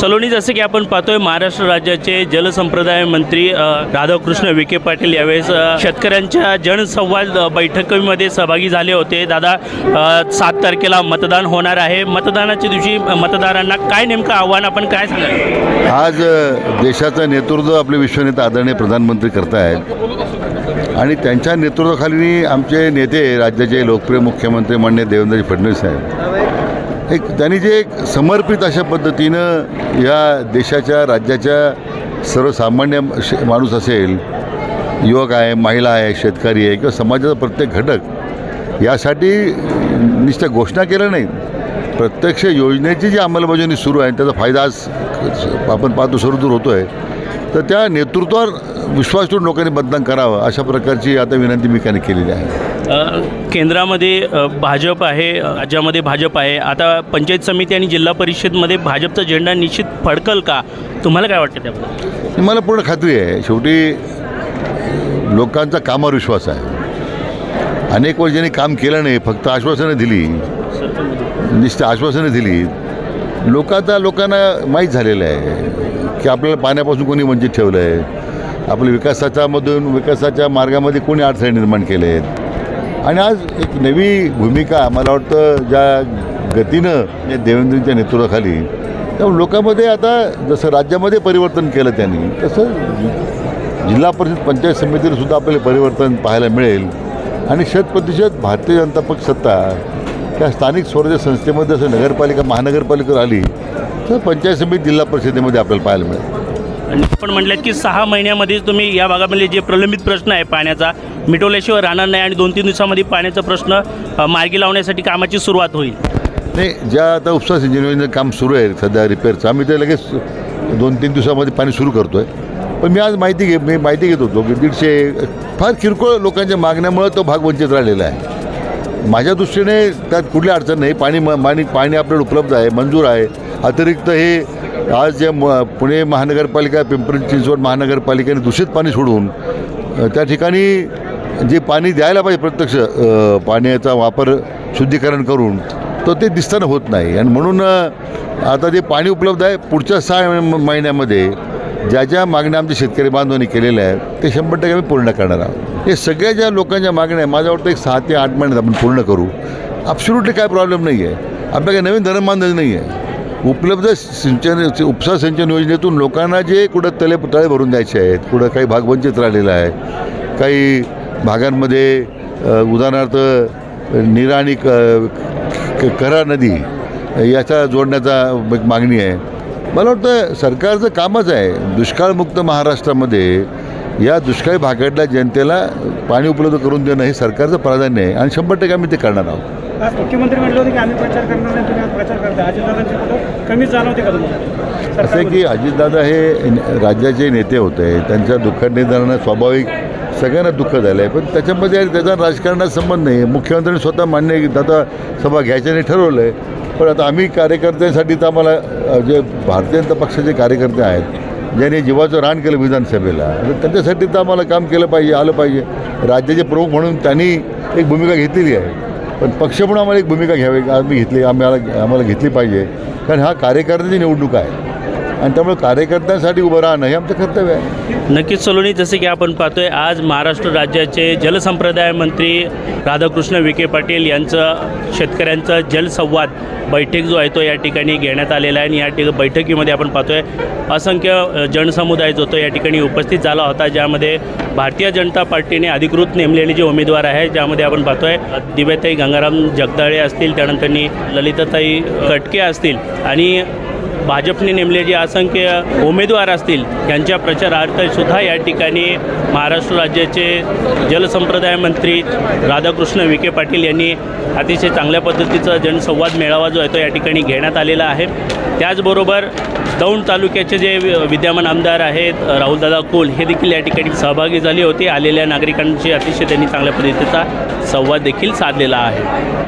सलोनी जसं की आपण पाहतोय महाराष्ट्र राज्याचे जलसंप्रदाय मंत्री राधाकृष्ण विखे पाटील यावेळेस शेतकऱ्यांच्या जनसंवाद बैठकीमध्ये सहभागी झाले होते. दादा सात तारखेला मतदान होणार आहे. मतदानाच्या दिवशी मतदारांना काय नेमकं आव्हान आपण काय सांगाल? आज देशाचं नेतृत्व आपले विश्वनेता आदरणीय प्रधानमंत्री करतायत. आणि त्यांच्या नेतृत्वाखाली आमचे नेते राज्याचे लोकप्रिय मुख्यमंत्री मान्य देवेंद्र फडणवीस साहेब. एक त्यांनी जे एक समर्पित अशा पद्धतीनं या देशाच्या राज्याच्या सर्वसामान्य श- माणूस असेल युवक आहे महिला आहे शेतकरी आहे किंवा समाजाचा प्रत्येक घटक यासाठी निश्चित घोषणा केल्या नाही प्रत्यक्ष योजनेची जी अंमलबजावणी सुरू आहे त्याचा फायदा आज आपण पाहतो सुरू दूर होतो आहे तर त्या नेतृत्वावर विश्वास ठेवून लोकांनी मतदान करावं अशा प्रकारची आता विनंती मी त्यांनी केलेली आहे. केंद्रामध्ये भाजप आहे राज्यामध्ये भाजप आहे. आता पंचायत समिती आणि जिल्हा परिषदमध्ये भाजपचा झेंडा निश्चित फडकल का? तुम्हाला काय वाटतं त्याबद्दल? मला पूर्ण खात्री आहे. शेवटी लोकांचा कामावर विश्वास आहे. अनेक वर्षांनी काम केलं नाही फक्त आश्वासनं दिली. निश्चित आश्वासनं दिली. लोक आता लोकांना माहीत झालेलं आहे की आपल्याला पाण्यापासून कोणी वंचित ठेवलं आहे आपल्या विकासाच्यामधून विकासाच्या मार्गामध्ये कोणी अडथळे निर्माण केले आहेत आणि आज एक नवी भूमिका मला वाटतं ज्या गतीनं या देवेंद्रच्या नेतृत्वाखाली त्यामुळे लोकांमध्ये आता जसं राज्यामध्ये परिवर्तन केलं त्यांनी तसं जिल्हा परिषद पंचायत समितीला सुद्धा आपल्याला परिवर्तन पाहायला मिळेल. आणि शतप्रतिशत भारतीय जनता पक्ष सत्ता त्या स्थानिक स्वराज्य संस्थेमध्ये जसं नगरपालिका महानगरपालिका आली तर पंचायत समिती जिल्हा परिषदेमध्ये आपल्याला पाहायला मिळेल. आणि आपण म्हटलं की सहा महिन्यामध्येच तुम्ही या भागामधले जे प्रलंबित प्रश्न आहे पाण्याचा मिटवल्याशिवाय राहणार नाही आणि दोन तीन दिवसामध्ये पाण्याचा प्रश्न मार्गी लावण्यासाठी कामाची सुरुवात होईल. नाही ज्या आता उपसा सिंचन योजनेचं काम सुरू आहे सध्या रिपेअरचं आम्ही ते लगेच दोन तीन दिवसामध्ये पाणी सुरू करतो आहे पण मी आज माहिती घे मी माहिती घेत होतो की दीडशे फार किरकोळ लोकांच्या मागण्यामुळं तो भाग वंचित राहिलेला आहे. माझ्या दृष्टीने त्यात कुठली अडचण नाही पाणी म- पाणी पाणी आपल्याला उपलब्ध आहे मंजूर आहे. अतिरिक्त हे आज जे म पुणे महानगरपालिका पिंपरी चिंचवड महानगरपालिकेने दूषित पाणी सोडून त्या ठिकाणी जे पाणी द्यायला पाहिजे प्रत्यक्ष पाण्याचा वापर शुद्धीकरण करून तर ते दिसताना होत नाही. आणि म्हणून आता जे पाणी उपलब्ध आहे पुढच्या सहा म- महिन्यामध्ये ज्या ज्या मागण्या आमच्या शेतकरी बांधवांनी केलेल्या आहेत ते शंभर टक्के आम्ही पूर्ण करणार आहोत. हे सगळ्या ज्या लोकांच्या मागण्या आहे माझ्या वाटतं एक सहा ते आठ महिन्यात आपण पूर्ण करू. ॲब्सोल्युटली काय प्रॉब्लेम नाही आहे आपल्या काही नवीन धरण नाही आहे उपलब्ध सिंचन उपसा सिंचन योजनेतून लोकांना जे कुठं तले तळे भरून द्यायचे आहेत कुठं काही भाग वंचित राहिलेला आहे काही भागांमध्ये उदाहरणार्थ निराणी आणि क- करा नदी याचा जोडण्याचा एक मागणी आहे. मला वाटतं सरकारचं कामच आहे. दुष्काळमुक्त महाराष्ट्रामध्ये या दुष्काळी भागातल्या जनतेला पाणी उपलब्ध करून देणं हे सरकारचं प्राधान्य आहे आणि शंभर टक्के आम्ही ते करणार आहोत. मुख्यमंत्री म्हटलं होतं की आम्ही प्रचार करणार नाही तुम्ही प्रचार करता कमीच जाणवते का तुम्हाला? असं? की अजितदादा हे राज्याचे नेते होते. त्यांच्या दुःखात निदानानं स्वाभाविक सगळ्यांना दुःख झालं आहे पण त्याच्यामध्ये त्याचा राजकारणाचा संबंध नाही. मुख्यमंत्र्यांनी स्वतः मान्य आता सभा घ्यायच्याने ठरवलं आहे पण आता आम्ही कार्यकर्त्यांसाठी तर आम्हाला जे भारतीय जनता पक्षाचे कार्यकर्ते आहेत ज्यांनी जीवाचं रान केलं विधानसभेला तर त्यांच्यासाठी तर आम्हाला काम केलं पाहिजे आलं पाहिजे. राज्याचे प्रमुख म्हणून त्यांनी एक भूमिका घेतलेली आहे. पण पक्ष म्हणून आम्हाला एक भूमिका घ्यावी आम्ही घेतली आम्हाला आम्हाला घेतली पाहिजे. कारण हा कार्यकर्त्याची निवडणूक आहे. आणि त्यामुळे कार्यकर्त्यांसाठी उभं राहणं हे आमचं कर्तव्य आहे. नक्कीच सलोनी जसे की आपण पाहतोय आज महाराष्ट्र राज्याचे जलसंप्रदाय मंत्री राधाकृष्ण विखे पाटील यांचं शेतकऱ्यांचा जलसंवाद बैठक जो आहे तो या ठिकाणी घेण्यात आलेला आहे आणि या ठिकाणी बैठकीमध्ये आपण पाहतोय असंख्य जनसमुदाय जो तो या ठिकाणी उपस्थित झाला होता ज्यामध्ये भारतीय जनता पार्टीने अधिकृत नेमलेले जे उमेदवार आहे ज्यामध्ये आपण पाहतोय अ, दिव्याताई गंगाराम जगदाळे असतील त्यानंतर ललिताताई कटके असतील आणि भाजपने नेमले जे असंख्य उमेदवार असतील यांच्या प्रचारार्थसुद्धा या ठिकाणी महाराष्ट्र राज्याचे जलसंप्रदाय मंत्री राधाकृष्ण विखे पाटील यांनी अतिशय चांगल्या पद्धतीचा जनसंवाद मेळावा जो आहे तो या ठिकाणी घेण्यात आलेला आहे. त्याचबरोबर दौंड तालुक्याचे जे विद्यमान आमदार आहेत राहुलदादा कोल हे देखील या ठिकाणी सहभागी झाले होते. आलेल्या नागरिकांशी अतिशय त्यांनी चांगल्या पद्धतीचा संवाद देखील साधलेला आहे.